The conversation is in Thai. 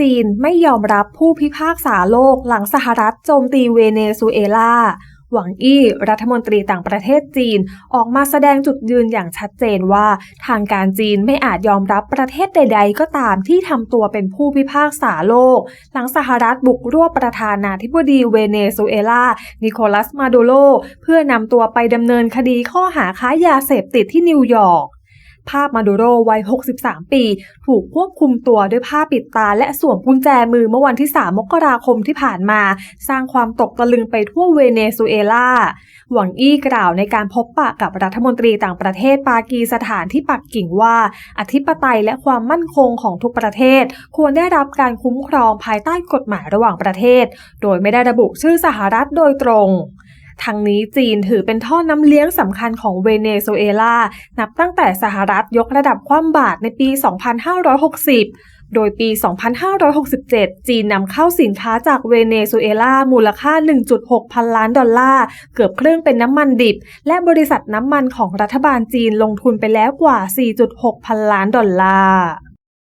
จีนไม่ยอมรับผู้พิพากษาโลกหลังสหรัฐโจมตีเวเนซุเอลา หวังอี้รัฐมนตรีต่างประเทศจีนออกมาแสดงจุดยืนอย่างชัดเจนว่า ทางการจีนไม่อาจยอมรับประเทศใด ๆ ก็ตามที่ทำตัวเป็นผู้พิพากษาโลก หลังสหรัฐบุกรวบประธานาธิบดีเวเนซุเอลา นิโคลัสมาดูโรเพื่อนำตัวไปดำเนินคดีข้อหาค้ายาเสพติดที่นิวยอร์ก ภาพมาดูโรวัย 63 ปี ถูกควบคุมตัวด้วยผ้าปิดตา และสวมกุญแจมือเมื่อวันที่ 3 มกราคมที่ผ่านมา สร้างความตกตะลึงไปทั่วเวเนซุเอลา หวังอี้กล่าวในการพบปะกับรัฐมนตรีต่างประเทศปากีสถานที่ปักกิ่งว่า อธิปไตยและความมั่นคงของทุกประเทศ ควรได้รับการคุ้มครองภายใต้กฎหมายระหว่างประเทศ โดยไม่ได้ระบุชื่อสหรัฐโดยตรง ทั้งนี้จีนถือเป็นท่อน้ำเลี้ยงสำคัญของเวเนซุเอลา นับตั้งแต่สหรัฐยกระดับความบาตรในปี 2560 โดยปี 2567 จีนนำเข้าสินค้าจากเวเนซุเอลา มูลค่า 1.6 พันล้านดอลลาร์ เกือบครึ่งเป็นน้ำมันดิบ และบริษัทน้ำมันของรัฐบาลจีนลงทุนไปแล้วกว่า 4.6 พันล้านดอลลาร์